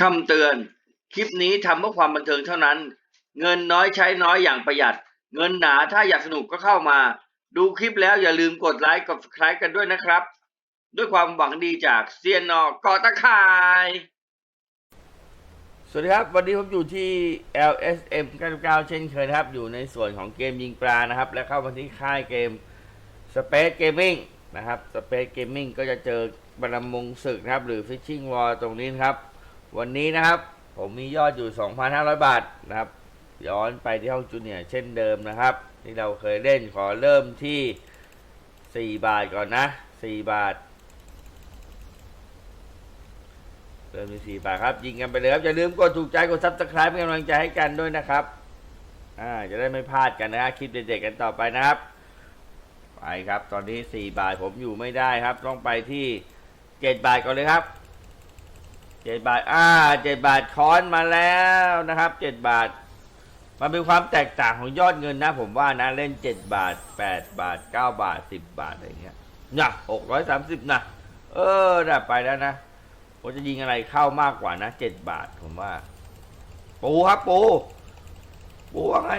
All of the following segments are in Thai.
คำเตือน คลิปนี้ทำเพื่อความบันเทิงเท่านั้น เงินน้อยใช้น้อยอย่างประหยัด เงินหนาถ้าอยากสนุกก็เข้ามา ดูคลิปแล้วอย่าลืมกดไลค์กด subscribe กันด้วยนะครับ ด้วยความหวังดีจากเซียนนอกอตะข่าย สวัสดีครับ วันนี้ผมอยู่ที่ LSM 99เช่นเคยนะครับ อยู่ในส่วนของเกมยิงปลานะครับ และเข้ามาที่ค่ายเกม Space Gaming นะครับ Space Gaming ก็จะเจอบรรมงศึกนะครับ หรือ Fishing War ตรงนี้นครับ วันนี้นะครับ ผมมียอดอยู่ 2,500 บาทนะครับ ย้อนไปที่ห้องจูเนียร์เช่นเดิมนะครับ ที่เราเคยเล่นขอเริ่มที่ 4 บาทก่อนนะ 4 บาท เริ่มที่4บาทครับ ยิงกันไปเลยครับ อย่าลืมกดถูกใจกดซับสไครป์เป็นกำลังใจให้กันด้วยนะครับอ่าจะได้ไม่พลาดกันนะคคลิปเด็ดๆกันต่อไปนะครับไปครับ ตอนนี้ 4 บาทผมอยู่ไม่ได้ครับ ต้องไปที่ 7 บาทก่อนเลยครับ 7บาท อ่า7บาทค้อนมาแล้วนะครับ7บาท มันเป็นความแตกต่างของยอดเงินนะ ผมว่านะเล่น7บาท8บาท9บาท10บบาทอะไรเงี้ยนะ630นะเออได้ไปแล้วนะผมจะยิงอะไรเข้ามากกว่านะ7บาทผมว่า ปูครับปูปูว่าไง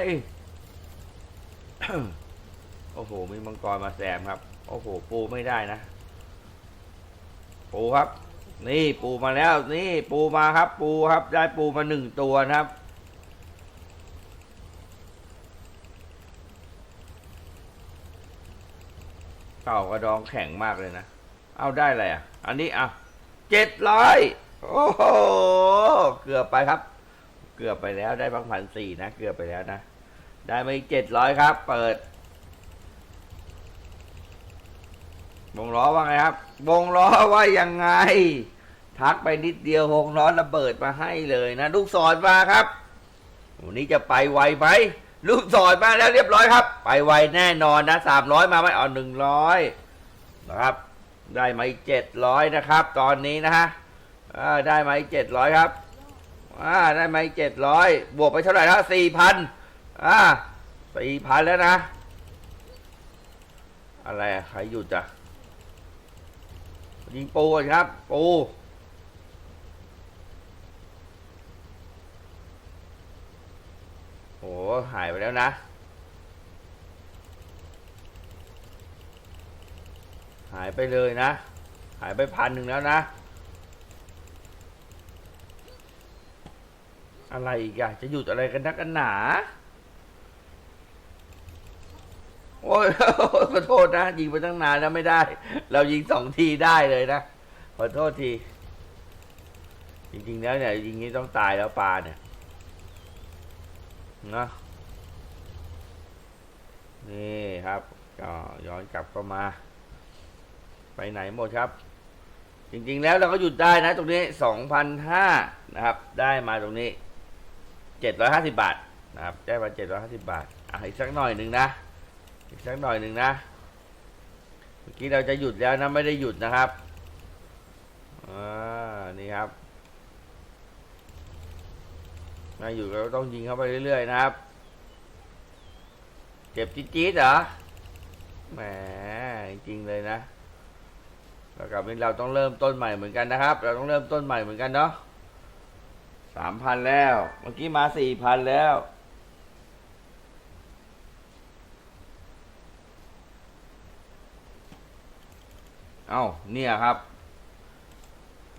โอ้โหมีมังกรมาแซมครับ โอ้โห ปูไม่ได้นะ ปูครับ นี่ปูมาแล้ว นี่ปูมาครับ ปูครับ ได้ปูมาหนึ่งตัวนะครับ เต่ากระดองแข็งมากเลยนะ เอาได้อะไรอะ อันนี้อะเจ็ดร้อยโอ้โห เกือบไปครับ เกือบไปแล้วได้พังพันสี่นะ เกือบไปแล้วนะ ได้มาอีกเจ็ดร้อยครับ เปิด วงล้อว่าไงครับ วงล้อว่ายังไง ทักไปนิดเดียววงล้อระเบิดมาให้เลยนะ ลูกศรมาครับวันนี้จะไปไวไหมลูกศรมาแล้วเรียบร้อยครับ ไปไวแน่นอนนะสามร้อยมาไหมเอาหนึ่งร้อยนะครับ ได้มาอีกเจ็ดร้อยนะครับ ตอนนี้นะฮะได้มาอีกเจ็ดร้อยครับอ่าได้มาอีกเจ็ดร้อยบวกไปเท่าไหร่แล้วสี่พันอ่าสี่พันแล้วนะ อะไรใครหยุดอะ ยิงปูก่อนครับ ปูโหหายไปแล้วนะ หายไปเลยนะ หายไปพันหนึ่งแล้วนะ อะไรอีกอะจะหยุดอะไรกันนักกันหนา โอ้ยขอโทษนะ ยิงไปตั้งนานแล้วไม่ได้ เรายิงสองทีได้เลยนะ ขอโทษที จริง ๆ แล้วเนี่ย ยิงนี้ต้องตายแล้วปลาเนี่ยนะนี่ครับ ก็ย้อนกลับเข้ามา ไปไหนหมดครับ จริง ๆ แล้วเราก็หยุดได้นะ ตรงนี้สองพันห้านะครับ ได้มาตรงนี้เจ็ดร้อยห้าสิบาทนะครับ ได้มาเจ็ดร้อยห้าสิบาทอะอีกสักหน่อยหนึ่งนะ อีกสักหน่อยหนึ่งนะ เมื่อกี้เราจะหยุดแล้วนะไม่ได้หยุดนะครับอ่านี่ครับมาอยู่เราต้องยิงเข้าไปเรื่อยๆนะครับ เจ็บจี๊ดๆเหรอแหมจริงเลยนะแล้วกับนี้เราต้องเริ่มต้นใหม่เหมือนกันนะครับ เราต้องเริ่มต้นใหม่เหมือนกันเนาะสามพันแล้ว เมื่อกี้มาสี่พันแล้ว เอ้าเนี่ยครับ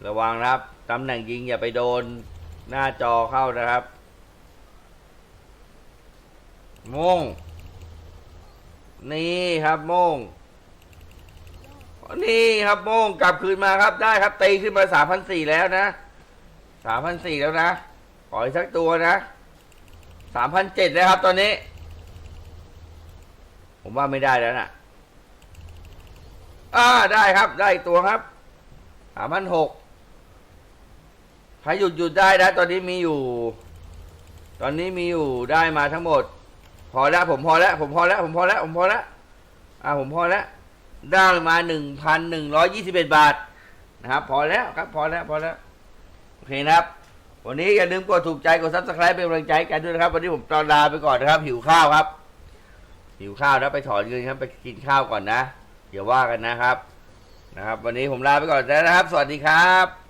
ระวังนะครับตำแหน่งยิงอย่าไปโดนหน้าจอเข้านะครับโมงนี่ครับโมงนี่ครับโมงกลับคืนมาครับได้ครับตีขึ้นมาสามพันสี่แล้วนะสามพันสี่แล้วนะขออีกสักตัวนะสามพันเจ็ดแล้วครับตอนนี้ ผมว่าไม่ได้แล้วนะ อ่าได้ครับได้อีกตัวครับสามพันหกใครหยุดหยุดได้นะ ตอนนี้มีอยู่ ตอนนี้มีอยู่ได้มาทั้งหมด พอแล้วผมพอแล้วผมพอแล้วผมพอแล้วผมพอแล้วอ่าผมพอแล้วได้มาหนึ่งพันหนึ่งร้อยยี่สิบเอ็ดบาทนะครับ พอแล้วครับ พอแล้วพอแล้วโอเคนะครับ วันนี้อย่าลืมกดถูกใจกดซับสไครป์เป็นกำลังใจกันด้วยนะครับ วันนี้ผมตอนลาไปก่อนนะครับ หิวข้าวครับ หิวข้าวแล้วไปถอนเงินครับ ไปกินข้าวก่อนนะ อย่าว่ากันนะครับนะครับ วันนี้ผมลาไปก่อนแล้วนะครับ สวัสดีครับ